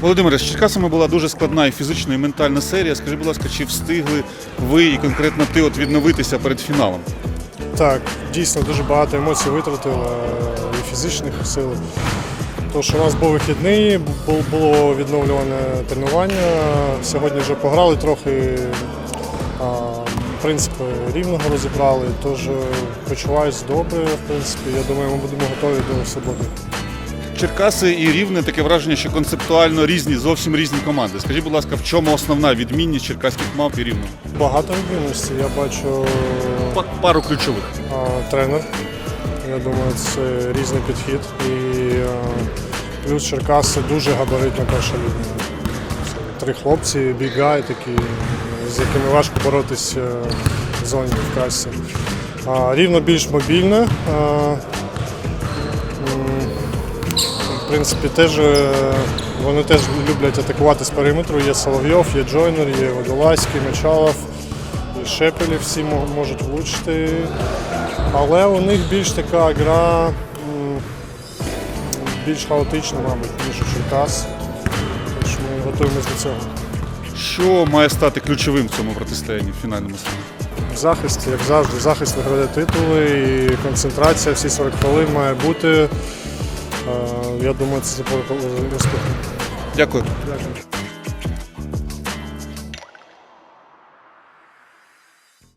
Володимире, з Черкасами була дуже складна і фізична, і ментальна серія. Скажи, будь ласка, чи встигли ви і конкретно ти от відновитися перед фіналом? Так, дійсно дуже багато емоцій витратили е, і фізичних сил. Що у нас був вихідний, було відновлюване тренування. Сьогодні вже пограли трохи. Принципи рівного розібрали, тож е, почуваюся добре, в принципі. Я думаю, ми будемо готові до суботи. Черкаси і Рівне таке враження, що концептуально різні, зовсім різні команди. Скажіть, будь ласка, в чому основна відмінність черкаських мав і Рівного? Багато відмінностей. Я бачу Па- Пару ключових. а, тренер. Я думаю, це різний підхід. І а, плюс Черкаси дуже габаритна перша лінія. Це Три хлопці, бігай такі, з якими важко боротися в зоні в касі. А, рівно більш мобільне. А, м, в принципі, теж е, вони теж люблять атакувати з периметру. Є Соловйов, є Джойнер, є Водолазький, Мочалов, і Шепелі всі можуть влучити. Але у них більш така гра більш хаотична, мабуть, ніж у Черкас. Тож ми готуємося до цього. Що має стати ключовим в цьому протистоянні в фінальному сені? В захисті, як завжди, захист виграє титули і концентрація всі 40 хвилин має бути. Е, Я думаю, це успіх. Дякую. Дякую.